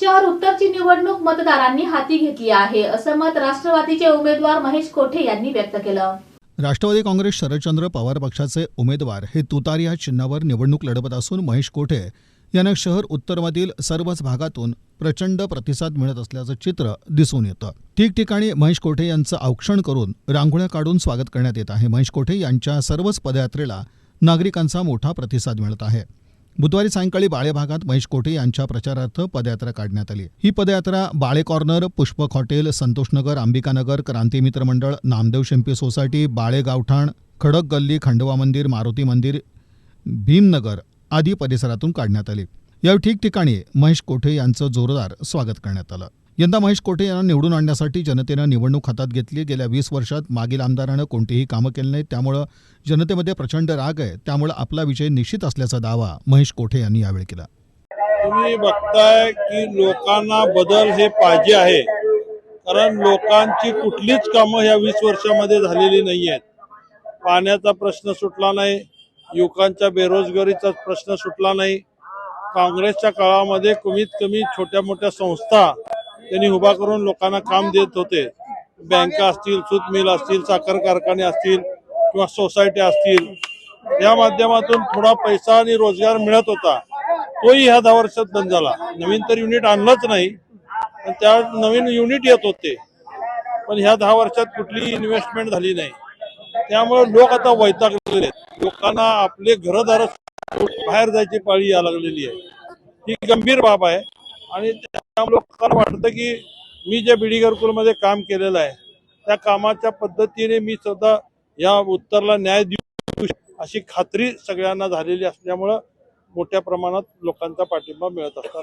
शहर उत्तरची निवडणूक मतदारांनी हाती घेतली आहे असं मत राष्ट्रवादीचे उमेदवार महेश कोठे यांनी व्यक्त केलं. राष्ट्रवादी काँग्रेस शरदचंद्र पवार पक्षाचे उमेदवार हे तुतार या चिन्हावर निवडणूक लढवत असून महेश कोठे यांना शहर उत्तरमधील सर्वच भागातून प्रचंड प्रतिसाद मिळत असल्याचं चित्र दिसून येतं. ठिकठिकाणी महेश कोठे यांचं औक्षण करून रांगोळ्या काढून स्वागत करण्यात येत आहे. महेश कोठे यांच्या सर्वच पदयात्रेला नागरिकांचा मोठा प्रतिसाद मिळत आहे. बुधवारी सायंकाळी बाळे भागात महेश कोठे यांच्या प्रचारार्थ पदयात्रा काढण्यात आली ही पदयात्रा बाळे कॉर्नर पुष्पक हॉटेल संतोषनगर अंबिकानगर क्रांती मित्र मंडळ नामदेव शिंपी सोसायटी बाळे गावठाण खडक गल्ली खंडोबा मंदिर मारुती मंदिर भीमनगर आदी परिसरातून काढण्यात आली. यावेळी ठिकठिकाणी महेश कोठे यांचं जोरदार स्वागत करण्यात आलं. यंदा महेश कोठे यांना निवडून आणण्यासाठी जनतेनं निवडणूक हातात घेतली. गेल्या वीस वर्षात मागील आमदारानं कोणतीही कामं केली नाहीत. त्यामुळं जनतेमध्ये प्रचंड राग आहे. त्यामुळं आपला विजय निश्चित असल्याचा दावा महेश कोठे यांनी यावेळी केला. तुम्ही बघताय की लोकांना बदल हे पाहिजे आहे. कारण लोकांची कुठलीच कामं ह्या वीस वर्षामध्ये झालेली नाही आहेत पाण्याचा प्रश्न सुटला नाही. युवकांच्या बेरोजगारीचा प्रश्न सुटला नाही. काँग्रेसच्या काळामध्ये कमीत कमी छोट्या मोठ्या संस्था त्यांनी उभा करून लोकांना काम देत होते. बँका असतील सूत मिल असतील साखर कारखाने असतील किंवा सोसायटी असतील या माध्यमातून थोडा पैसा आणि रोजगार मिळत होता. तोही ह्या दहा वर्षात बंद झाला. नवीन तर युनिट आणलंच नाही पण त्या नवीन युनिट येत होते. पण ह्या दहा वर्षात कुठली इन्व्हेस्टमेंट झाली नाही. त्यामुळे लोक आता वैतागलेले आहेत. लोकांना आपले घरदार बाहेर जायची पाळी या लागलेली आहे. ही गंभीर बाब आहे आणि लोकांना वाटतं की मी जे बिडी घरकुलमध्ये काम केलेलं आहे त्या कामाच्या पद्धतीने मी सुद्धा या उत्तरला न्याय देऊ अशी खात्री सगळ्यांना झालेली असल्यामुळं मोठ्या प्रमाणात लोकांचा पाठिंबा मिळत असतात